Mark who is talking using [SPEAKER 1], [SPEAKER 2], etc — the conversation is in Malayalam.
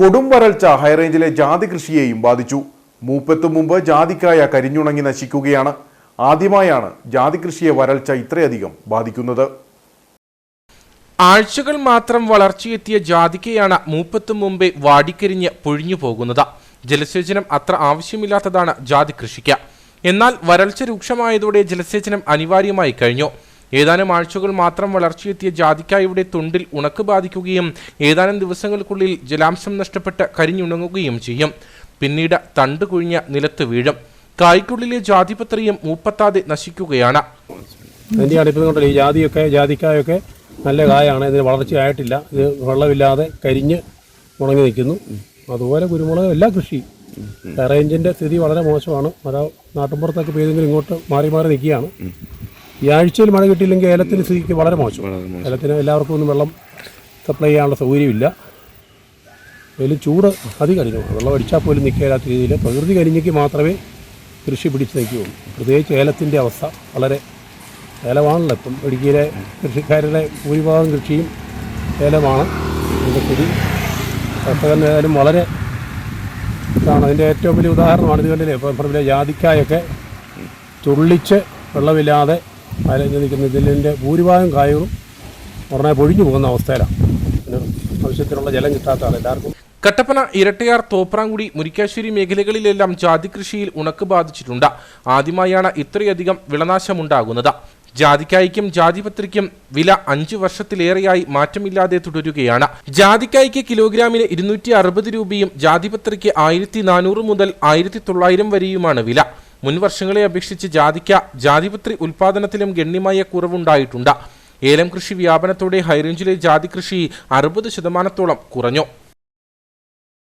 [SPEAKER 1] കൊടും വരൾച്ച ഹൈറേഞ്ചിലെ ജാതി കൃഷിയെയും ബാധിച്ചു. മൂപ്പത്തു മുമ്പ് ജാതിക്കായ കരിഞ്ഞുണങ്ങി നശിക്കുകയാണ്. ആദ്യമായാണ് ജാതി കൃഷിയെ വരൾച്ച ഇത്രയധികം ബാധിക്കുന്നത്.
[SPEAKER 2] ആഴ്ചകൾ മാത്രം വളർച്ചയെത്തിയ ജാതിക്കയാണ് മൂപ്പത്തും മുമ്പേ വാടിക്കരിഞ്ഞ് പൊഴിഞ്ഞു പോകുന്നത്. ജലസേചനം അത്ര ആവശ്യമില്ലാത്തതാണ് ജാതി കൃഷിക്ക്. എന്നാൽ വരൾച്ച രൂക്ഷമായതോടെ ജലസേചനം അനിവാര്യമായി കഴിഞ്ഞു. ഏതാനും ആഴ്ചകൾ മാത്രം വളർച്ചയെത്തിയ ജാതിക്കായുടെ തൊണ്ടിൽ ഉണക്ക് ബാധിക്കുകയും ഏതാനും ദിവസങ്ങൾക്കുള്ളിൽ ജലാംശം നഷ്ടപ്പെട്ട് കരിഞ്ഞുണങ്ങുകയും ചെയ്യും. പിന്നീട് തണ്ട് കുഴിഞ്ഞ നിലത്ത് വീഴും. കായ്ക്കുള്ളിലെ ജാതിപത്രിയും മൂപ്പത്താതെ നശിക്കുകയാണ്.
[SPEAKER 3] അതിന്റെയാണ് ഇപ്പം കൊണ്ടല്ലോ ഈ ജാതിയൊക്കെ ജാതിക്കായൊക്കെ നല്ല കായാണ്. ഇതിന് വളർച്ചയായിട്ടില്ല ഇത് വെള്ളമില്ലാതെ കരിഞ്ഞ് ഉണങ്ങി നിൽക്കുന്നു. അതുപോലെ കുരുമുളക് എല്ലാ കൃഷി റേഞ്ചിന്റെ സ്ഥിതി വളരെ മോശമാണ്. മഴ നാട്ടിൻപുറത്തൊക്കെ പെയ്തെങ്കിലും ഇങ്ങോട്ട് മാറി മാറി നിൽക്കുകയാണ്. ഈ ആഴ്ചയിൽ മഴ കിട്ടിയില്ലെങ്കിൽ ഏലത്തിന് സ്ഥിതിക്ക് വളരെ മോശം. ഏലത്തിന് എല്ലാവർക്കും ഒന്നും വെള്ളം സപ്ലൈ ചെയ്യാനുള്ള സൗകര്യമില്ല. അതിൽ ചൂട് അതി അടിക്കണം വെള്ളം അടിച്ചാൽ പോലും നിൽക്കാത്ത രീതിയിൽ പ്രകൃതി കരിഞ്ഞയ്ക്ക് മാത്രമേ കൃഷി പിടിച്ച് നിൽക്കുകയുള്ളൂ. പ്രത്യേകിച്ച് ഏലത്തിന്റെ അവസ്ഥ വളരെ ഏലമാണല്ലോ ഇപ്പം. ഇടുക്കിയിലെ കൃഷിക്കാരുടെ ഭൂരിഭാഗം കൃഷിയും ഏലമാണ്. അതിന്റെ സ്ഥിതി കർഷകനായാലും വളരെ ഇതാണ്. അതിന്റെ ഏറ്റവും വലിയ ഉദാഹരണമാണ് ഇത് കണ്ടില്ലേ ഇപ്പം പറഞ്ഞ ജാതിക്കായൊക്കെ ചുള്ളിച്ച് വെള്ളമില്ലാതെ അലഞ്ഞു നിൽക്കുന്ന ഇതിന്റെ ഭൂരിഭാഗം കായകളും ഉടനെ പൊഴിഞ്ഞു പോകുന്ന അവസ്ഥയിലാണ്. ആവശ്യത്തിനുള്ള ജലം കിട്ടാത്തതാണ് എല്ലാവർക്കും.
[SPEAKER 2] കട്ടപ്പന ഇരട്ടയാർ തോപ്രാങ്കുടി മുരിക്കാശ്ശേരി മേഖലകളിലെല്ലാം ജാതി കൃഷിയിൽ ഉണക്ക് ബാധിച്ചിട്ടുണ്ട്. ആദ്യമായാണ് ഇത്രയധികം വിളനാശമുണ്ടാകുന്നത്. ജാതിക്കായ്ക്കും ജാതിപത്രിക്കും വില അഞ്ചു വർഷത്തിലേറെയായി മാറ്റമില്ലാതെ തുടരുകയാണ്. ജാതിക്കായ്ക്ക് കിലോഗ്രാമിന് ഇരുന്നൂറ്റി അറുപത് രൂപയും ജാതിപത്രിക്ക് ആയിരത്തി നാനൂറ് മുതൽ ആയിരത്തി തൊള്ളായിരം വരെയുമാണ് വില. മുൻ വർഷങ്ങളെ അപേക്ഷിച്ച് ജാതിക്ക ജാതിപത്രി ഉൽപാദനത്തിലും ഗണ്യമായ കുറവുണ്ടായിട്ടുണ്ട്. ഏലം കൃഷി വ്യാപനത്തോടെ ഹൈറേഞ്ചിലെ ജാതി കൃഷി അറുപത് ശതമാനത്തോളം കുറഞ്ഞു.